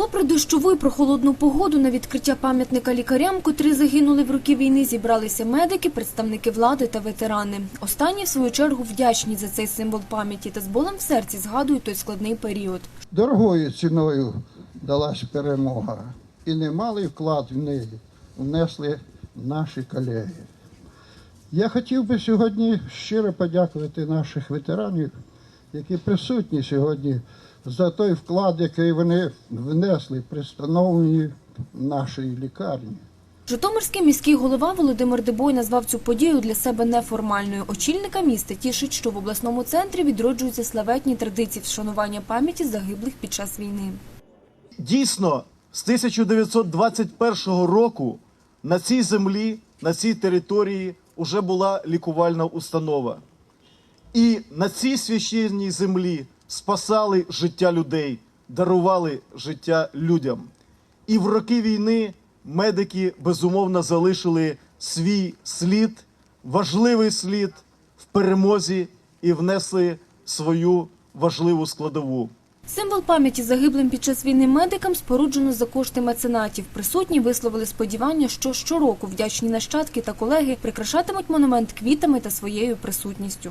Попри дощову і прохолодну погоду на відкриття пам'ятника лікарям, котрі загинули в роки війни, зібралися медики, представники влади та ветерани. Останні, в свою чергу, вдячні за цей символ пам'яті та з болем в серці згадують той складний період. Дорогою ціною далась перемога, і немалий вклад в неї внесли наші колеги. Я хотів би сьогодні щиро подякувати наших ветеранів, які присутні сьогодні, за той вклад, який вони внесли при становленні нашої лікарні. Житомирський міський голова Володимир Дебой назвав цю подію для себе неформальною. Очільника міста тішить, що в обласному центрі відроджуються славетні традиції вшанування пам'яті загиблих під час війни. Дійсно, з 1921 року на цій землі, на цій території вже була лікувальна установа. І на цій священній землі спасали життя людей, дарували життя людям. І в роки війни медики безумовно залишили свій слід, важливий слід в перемозі і внесли свою важливу складову. Символ пам'яті загиблим під час війни медикам споруджено за кошти меценатів. Присутні висловили сподівання, що щороку вдячні нащадки та колеги прикрашатимуть монумент квітами та своєю присутністю.